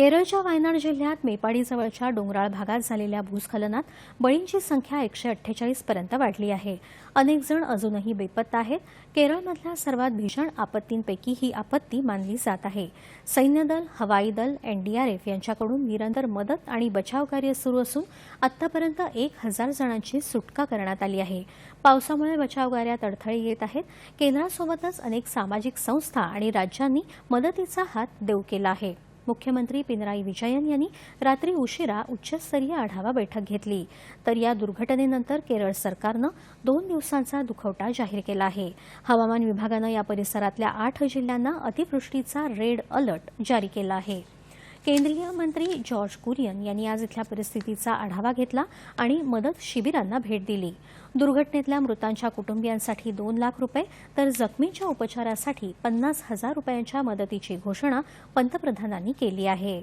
केरळच्या वायनाड जिल्ह्यात मेपाडीजवळच्या डोंगराळ भागात झालेल्या भूस्खलनात बळींची संख्या एकशे अठ्ठेचाळीस पर्यंत वाढली आहे. अनेक जण अजूनही बेपत्ता आहेत. केरळमधल्या सर्वात भीषण आपत्तींपैकी ही आपत्ती मानली जात आहे. सैन्यदल हवाई दल एनडीआरएफ यांच्याकडून निरंतर मदत आणि बचाव कार्य सुरू असून आतापर्यंत एक हजार जणांची सुटका करण्यात आली आहे. पावसामुळे बचाव कार्यात अडथळे येत आहेत. केंद्रासोबतच अनेक सामाजिक संस्था आणि राज्यांनी मदतीचा हात देऊ केला आहे. मुख्यमंत्री पिनराई विजयन यांनी रात्री उशिरा उच्चस्तरीय आढावा बैठक घेतली. तर या दुर्घटनेनंतर केरळ सरकारनं दोन दिवसांचा दुखवटा जाहीर केला आहे. हवामान विभागानं या परिसरातल्या आठ जिल्ह्यांना अतिवृष्टीचा रेड अलर्ट जारी केला आहे. केंद्रीय मंत्री जॉर्ज कुरियन यांनी आज इथल्या परिस्थितीचा आढावा घेतला आणि मदत शिबिरांना भेट दिली. दुर्घटनेतल्या मृतांच्या कुटुंबियांसाठी दोन लाख रुपये तर जखमींच्या उपचारासाठी पन्नास हजार रुपयांच्या मदतीची घोषणा पंतप्रधानांनी केली आहे.